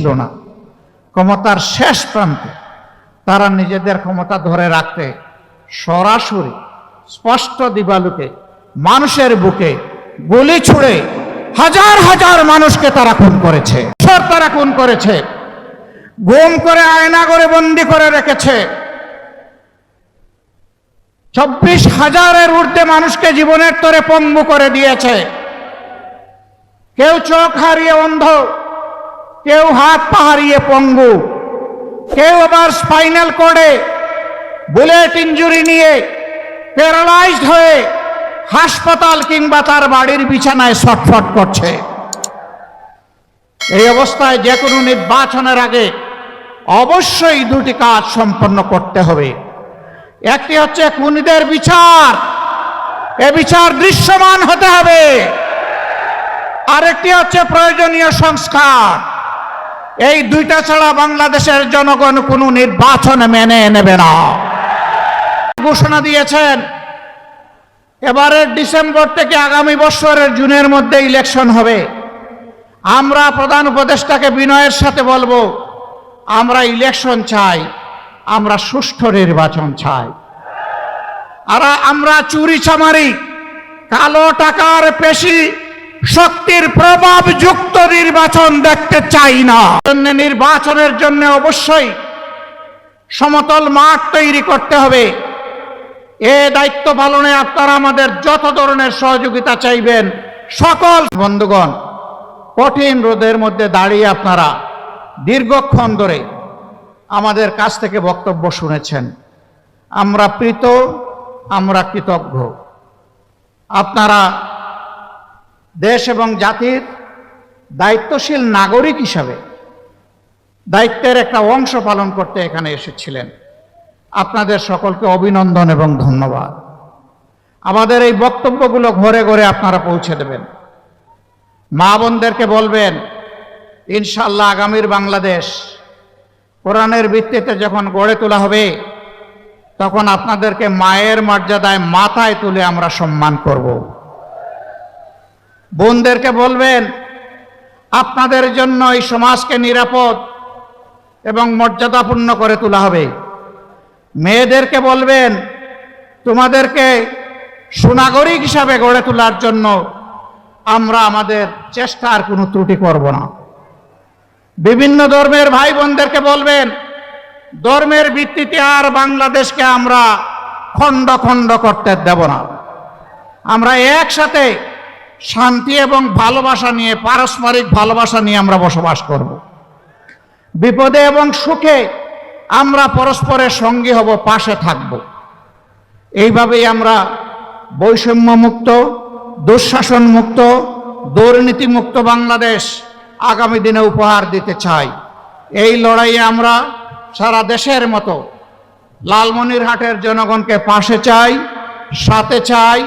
ছিল না। ক্ষমতার শেষ প্রান্তে তারা নিজেদের ক্ষমতা ধরে রাখতে সরাসরি স্পষ্ট দিবালুকে মানুষের বুকে গুলি ছুড়ে হাজার হাজার মানুষকে তারা খুন করেছে। তারা খুন করেছে। গুম করে আয়না করে বন্দি করে রেখেছে। চব্বিশ হাজারের ঊর্ধ্বে মানুষকে জীবনের তরে পঙ্গু করে দিয়েছে। কেউ চোখ হারিয়ে অন্ধ কেউ হাত পা হারিয়ে পঙ্গু, কেউ আবার স্পাইনাল কোডে বুলেট ইঞ্জুরি নিয়ে প্যারালাইজড হয়ে হাসপাতাল কিংবা তার বাড়ির বিছানায় ছটফট করছে। এই অবস্থায় যে কোনো নির্বাচনের আগে অবশ্যই দুটি কাজ সম্পন্ন করতে হবে। একটি হচ্ছে খুনিদের বিচার। এ বিচার দৃশ্যমান হতে হবে। আরেকটি হচ্ছে প্রয়োজনীয় সংস্কার। এই দুইটা ছাড়া বাংলাদেশের জনগণ কোনো নির্বাচন মেনে নেবে না। ঘোষণা দিয়েছেন, এবারের ডিসেম্বর থেকে আগামী বছরের জুনের মধ্যে ইলেকশন হবে। আমরা প্রধান উপদেষ্টাকে বিনয়ের সাথে বলব, আমরা ইলেকশন চাই, আমরা সুষ্ঠু নির্বাচন চাই। আর, আমরা চুরি চামারি কালো টাকার পেশি শক্তির প্রভাব যুক্ত নির্বাচন দেখতে চাই না। নির্বাচনের জন্য অবশ্যই সমতল মাঠ তৈরি করতে হবে। এ দায়িত্ব পালনে আপনারা আমাদের যত ধরনের সহযোগিতা চাইবেন, সকল বন্ধুগণ, কঠিন রোদের মধ্যে দাঁড়িয়ে আপনারা দীর্ঘক্ষণ ধরে আমাদের কাছ থেকে বক্তব্য শুনেছেন। আমরা প্রীত, আমরা কৃতজ্ঞ। আপনারা দেশ এবং জাতির দায়িত্বশীল নাগরিক হিসাবে দায়িত্বের একটা অংশ পালন করতে এখানে এসেছিলেন। আপনাদের সকলকে অভিনন্দন এবং ধন্যবাদ। আমাদের এই বক্তব্যগুলো ঘরে ঘরে আপনারা পৌঁছে দেবেন। মা বোনদেরকে বলবেন ইনশাল্লাহ আগামীর বাংলাদেশ কোরআনের ভিত্তিতে যখন গড়ে তোলা হবে, তখন আপনাদেরকে মায়ের মর্যাদায় মাথায় তুলে আমরা সম্মান করব। বোনদেরকে বলবেন, আপনাদের জন্য এই সমাজকে নিরাপদ এবং মর্যাদাপূর্ণ করে তোলা হবে। মেয়েদেরকে বলবেন, তোমাদেরকে সুনাগরিক হিসাবে গড়ে তোলার জন্য আমরা আমাদের চেষ্টার কোনো ত্রুটি করব না। বিভিন্ন ধর্মের ভাই বোনদেরকে বলবেন, ধর্মের ভিত্তিতে আর বাংলাদেশকে আমরা খণ্ড খণ্ড করতে দেব না। আমরা একসাথে শান্তি এবং ভালোবাসা নিয়ে, পারস্পরিক ভালোবাসা নিয়ে আমরা বসবাস করব। বিপদে এবং সুখে আমরা পরস্পরের সঙ্গী হব, পাশে থাকব। এইভাবেই আমরা বৈষম্য মুক্ত দুঃশাসন মুক্ত দুর্নীতি মুক্ত বাংলাদেশ আগামী দিনে উপহার দিতে চাই। এই লড়াইয়ে আমরা সারা দেশের মতো লালমনিরহাটের জনগণকে পাশে চাই, সাথে চাই,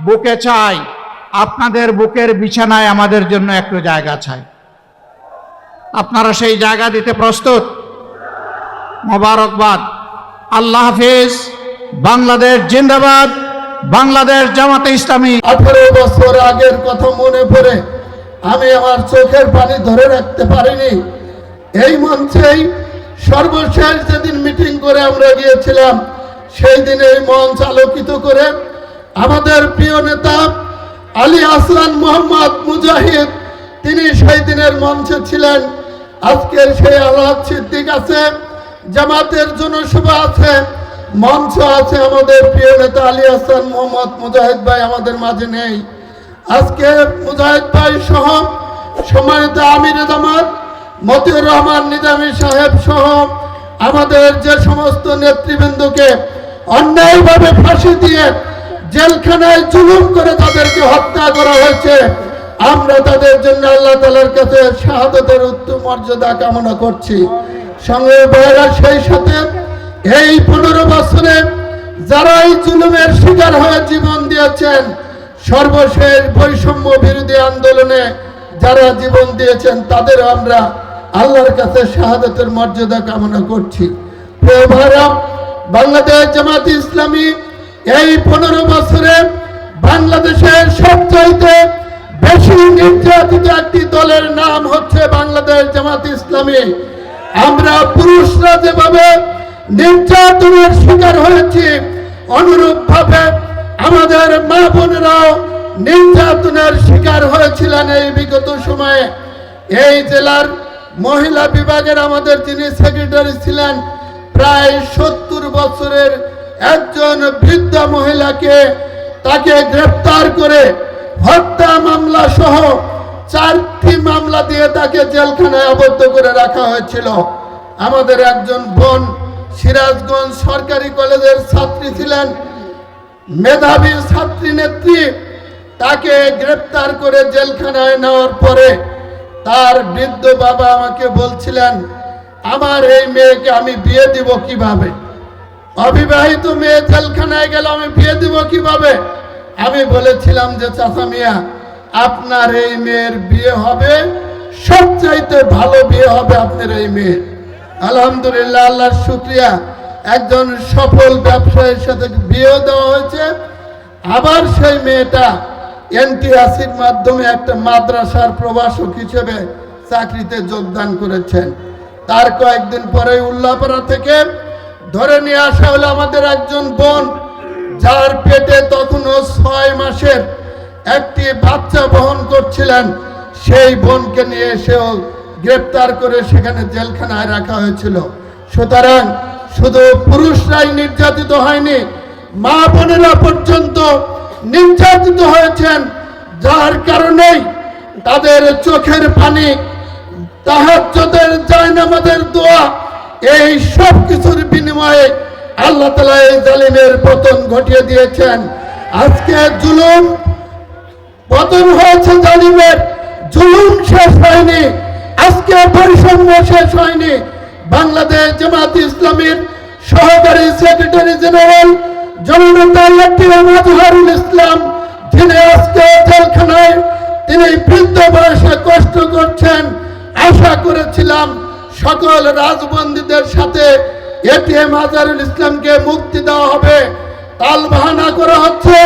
বুকে চাই। আপনাদের বুকের বিছানায় আমাদের জন্য একটু জায়গা চাই। আপনারা সেই জায়গা দিতে প্রস্তুত। মোবারকবাদ। আল্লাহ হাফিজ। বাংলাদেশ জিন্দাবাদ। বাংলাদেশ জামাতে ইসলামী। আঠারো বছর আগের কথা মনে পড়ে। আমি আমার চোখের পানি ধরে রাখতে পারিনি। এই মঞ্চেই সর্বশেষ যেদিন মিটিং করে আমরা গিয়েছিলাম, সেই দিন এই মঞ্চ আলোকিত করে আমাদের প্রিয় নেতা আলী আসলান মোহাম্মদ মুজাহিদ। তিনি সেই দিনের মঞ্চে ছিলেন। আজকের সেই আল্লাহ সিদ্দিক আছে, জামাতের জনসভা আছে, মঞ্চ আছে আমাদের প্রিয় নেতা আলী হাসান মোহাম্মদ মুজাহিদ ভাই আমাদের মাঝে নেই। আজকে মুজাহিদ ভাই সহ সম্মানিত আমির জামাত, মতিউর রহমান নিজামী সাহেব সহ আমাদের যে সমস্ত নেতৃবৃন্দকে অন্যায়ভাবে ফাঁসি দিয়ে জেলখানায় জুলুম করে তাদেরকে হত্যা করা হয়েছে। আমরা তাদের জন্য আল্লাহ তালার কাছে শাহাদতের উত্তম মর্যাদা কামনা করছি। সঙ্গে ভাইরা সেই সাথে এই পনেরো বছরে যারা এই জুলুমের শিকার হয়ে জীবন দিয়েছেন, সর্বশেষ বৈষম্য বিরোধী আন্দোলনে যারা জীবন দিয়েছেন তাদের আমরা আল্লাহর কাছে শাহাদতের মর্যাদা কামনা করছি। প্রিয় বাংলাদেশ জামাত ইসলামী এই পনেরো বছরে বাংলাদেশের সবচাইতে বেশি নির্যাতিত একটি দলের নাম হচ্ছে বাংলাদেশ জামাত ইসলামী। আমরা পুরুষরা যেভাবে নির্যাতনের শিকার হয়েছি অনুরূপ ভাবে আমাদের মা বোনেরাও নির্যাতনের শিকার হয়েছিলেন এই বিগত সময়ে। এই জেলার মহিলা বিভাগের আমাদের যিনি সেক্রেটারি ছিলেন, প্রায় সত্তর বছরের একজন বৃদ্ধ মহিলাকে তাকে গ্রেপ্তার করে হত্যা মামলা সহ চারটি মামলা দিয়ে তাকে জেলখানায় আবদ্ধ করে রাখা হয়েছিল। আমাদের একজন বোন সিরাজগঞ্জ সরকারি কলেজের ছাত্রী ছিলেন। মেধাবী ছাত্রী নেত্রী, তাকে গ্রেপ্তার করে জেলখানায় নেওয়ার পরে তার বৃদ্ধ বাবা আমাকে বলছিলেন, আমার এই মেয়েকে আমি বিয়ে দিব কীভাবে? অবিবাহিত মেয়ে জেলখানায় গেল, আমি বিয়ে দিব কীভাবে? আমি বলেছিলাম যে, চাচা মিয়া, আপনার এই মেয়ের বিয়ে হবে, সবচাইতে ভালো বিয়ে হবে আপনার এই মেয়ের। আলহামদুলিল্লাহ, আল্লাহর শুক্রিয়া। একজন সফল ব্যবসায়ীর সাথে বিয়ে দেওয়া হয়েছে। আবার সেই মেয়েটা এনটিআসির মাধ্যমে একটা মাদ্রাসার প্রভাষক হিসেবে চাকরিতে যোগদান করেছেন। তার কয়েকদিন পরে উল্লাপাড়া থেকে ধরে নিয়ে আসা হলো আমাদের একজন বোন, যার পেটে তখনও ছয় মাসের একটি বাচ্চা বহন করছিলেন। সেই বোনকে নিয়ে এসেও গ্রেপ্তার করে সেখানে জেলখানায় রাখা হয়েছিল। সুতরাং শুধু পুরুষরাই নির্যাতিত হয়নি, মা বোনেরা পর্যন্ত নির্যাতিত হয়েছেন, যার কারণেই তাদের চোখের পানি, তাহাজ্জুদের জায়নামাজের দোয়া এই সব কিছুর বিনিময়ে আল্লাহ তালা এই জালিমের পতন ঘটিয়ে দিয়েছেন। আজকে জুলুম পতন হয়েছে জালিমের, জুলুম শেষ হয়নি, আজকে পরিসম্য শেষ হয়নি। বাংলাদেশ জামাত ইসলামীর সহকারী সেক্রেটারি জেনারেল জননেতা মাজহারুল ইসলাম, যিনি আজকে জেলখানায় তিনি বৃদ্ধ বয়সে কষ্ট করছেন, আশা করেছিলাম সকল রাজবন্দীদের সাথে এটিএম আজারুল ইসলামকে মুক্তি দেওয়া হবে। তাল বাহানা করা হচ্ছে,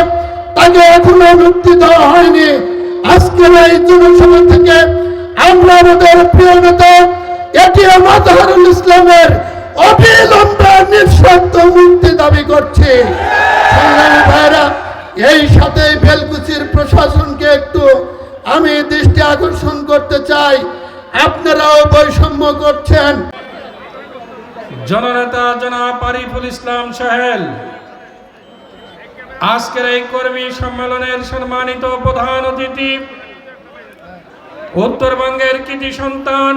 তাকে এখনও মুক্তি দেওয়া হয়নি। আজকের এই জনসভা থেকে আমরা আমাদের প্রিয় নেতা এটিএম আজহারুল ইসলামের অবিলম্বে নিঃশর্ত মুক্তি দাবি করছি। সংগ্রামী ভাইরা এই সাথে বেলকুচির প্রশাসনকে একটু আমি দৃষ্টি আকর্ষণ করতে চাই। আপনারাও বৈষম্য করছেন। জননেতা জনাব আরিফুল ইসলাম সাহেল, আজকের এই কর্মী সম্মেলনের সম্মানিত প্রধান অতিথি, উত্তরবঙ্গের কৃতি সন্তান,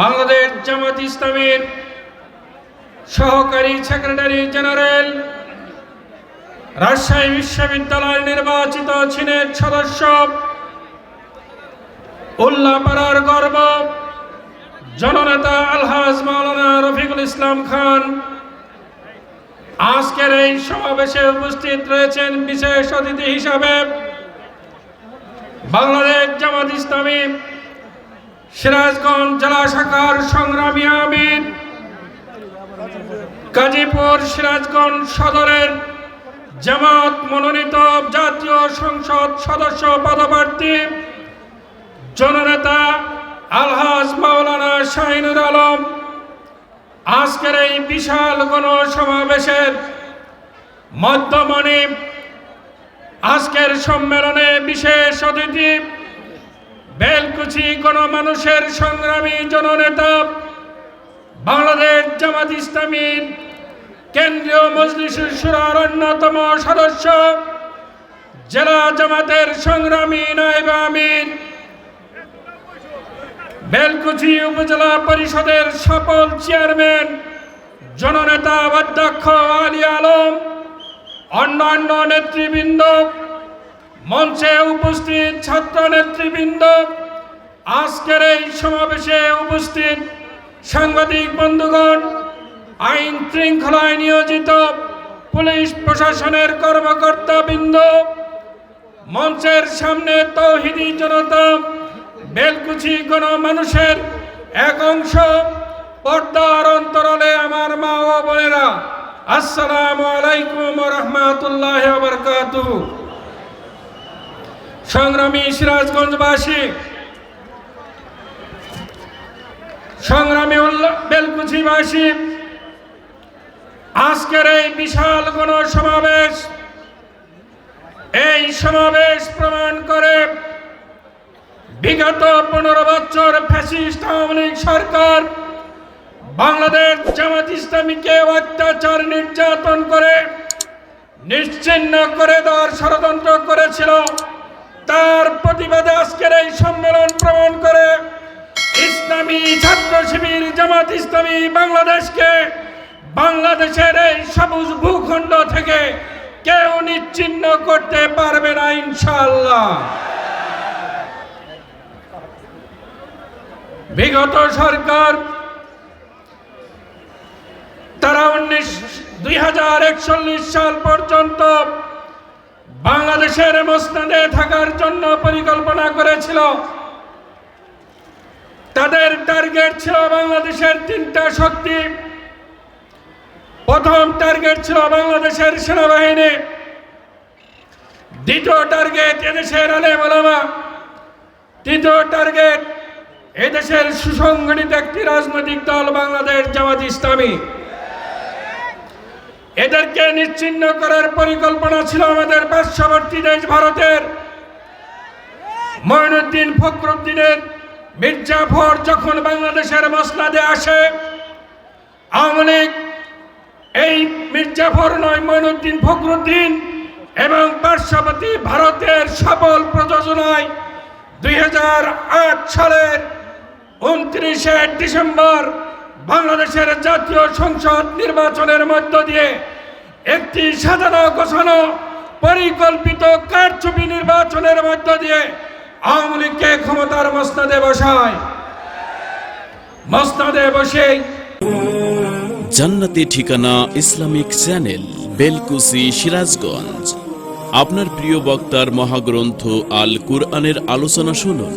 বাংলাদেশ জামাত ইসলামের সহকারী সেক্রেটারি জেনারেল, রাজশাহী বিশ্ববিদ্যালয় নির্বাচিত সিনেট সদস্য উল্লাপাড়ার গর্ব, জননেতা আলহাজ মাওলানা রফিকুল ইসলাম খান। আজকের এই সমাবেশে উপস্থিত রয়েছেন বিশেষ অতিথি হিসাবে বাংলাদেশ জামাত ইসলামী, সিরাজগঞ্জ জেলা শাখার সংগ্রামী আমির, গাজীপুর সিরাজগঞ্জ সদরের জামাত মনোনীত জাতীয় সংসদ সদস্য পদপ্রার্থী জননেতা আলহাজ মাওলানা শাহিনুর আলম, আজকের এই বিশাল গণ সমাবেশের মধ্যমণি, আজকের সম্মেলনে বিশেষ অতিথি, বেলকুচি গণমানুষের সংগ্রামী জননেতা, বাংলাদেশ জামাত ইসলামীর কেন্দ্রীয় মজলিসুর সুরার অন্যতম সদস্য, জেলা জামাতের সংগ্রামী নায়েব আমির বেলকুচি উপজেলা পরিষদের সফল চেয়ারম্যান, জননেতা, অধ্যক্ষ, আলী আলম, অন্যান্য নেতৃবৃন্দ, মঞ্চে উপস্থিত ছাত্র নেতৃবৃন্দ, আজকের এই সমাবেশে উপস্থিত সাংবাদিক বন্ধুগণ, আইন শৃঙ্খলায় নিয়োজিত পুলিশ প্রশাসনের কর্মকর্তা বৃন্দ মঞ্চের সামনে তৌহিদি জনতা বেলকুচি কোন মানুষের এক অংশ, পর্দার অন্তরালে আমার মা ও বোনেরা, আসসালামু আলাইকুম রহমতুল্লাহ সংগ্রামী সিরাজগঞ্জবাসী, সংগ্রামী বেলকুচিবাসী, আজকের এই বিশাল গণ সমাবেশ এই সমাবেশ প্রমাণ করে বিগত পনেরো বছর ফ্যাসিস্ট আওয়ামী লীগ সরকার বাংলাদেশ জামাত ইসলামীকে অত্যাচার নির্যাতন করে নিশ্চিহ্ন করে দেওয়ার ষড়যন্ত্র করেছিল। তার প্রতিবাদে আজকের এই সম্মেলন প্রমাণ করে ইসলামী ছাত্র শিবির জামাত ইসলামী বাংলাদেশকে বাংলাদেশের এই সবুজ ভূখণ্ড থেকে কেউ নিচ্ছিন্ন করতে পারবে না, ইনশাআল্লাহ। বিগত সরকার, তারা উনিশ, দুই হাজার একচল্লিশ সাল পর্যন্ত বাংলাদেশের মসনাদে থাকার জন্য পরিকল্পনা করেছিল। তাদের টার্গেট ছিল বাংলাদেশের তিনটা শক্তি। প্রথম টার্গেট ছিল বাংলাদেশের সেনাবাহিনী। দ্বিতীয় টার্গেট এদেশের আলেম ওলামা। তৃতীয় টার্গেট এদেশের সুসংগঠিত একটি রাজনৈতিক দল বাংলাদেশ জামাত ইসলামী। এদেরকে নিচ্ছিন্ন করার পরিকল্পনা ছিল আমাদের পার্শ্ববর্তী দেশ ভারতের। ময়নুদ্দিন ফখরুদ্দিনের মির্জাফর যখন বাংলাদেশের মসনাদে আসে, আওয়ামী এই মির্জাফর নয় ময়নুদ্দিন ফখরুদ্দিন এবং পার্শ্ববর্তী ভারতের সফল প্রযোজনায় দুই হাজার আট সালের উনত্রিশে ডিসেম্বর বাংলাদেশের জাতীয় সংসদ নির্বাচনের মধ্য দিয়ে একটি সাজানো গোছানো পরিকল্পিত কারচুপি নির্বাচনের মধ্য দিয়ে আওয়ামী লীগকে ক্ষমতার মসনাদে বসায়। মসনাদে বসেই জান্নাতি ঠিকানা ইসলামিক চ্যানেল বেলকুসি সিরাজগঞ্জ। আপনার প্রিয় বক্তার মহাগ্রন্থ আল কুরআনের আলোচনা শুনুন।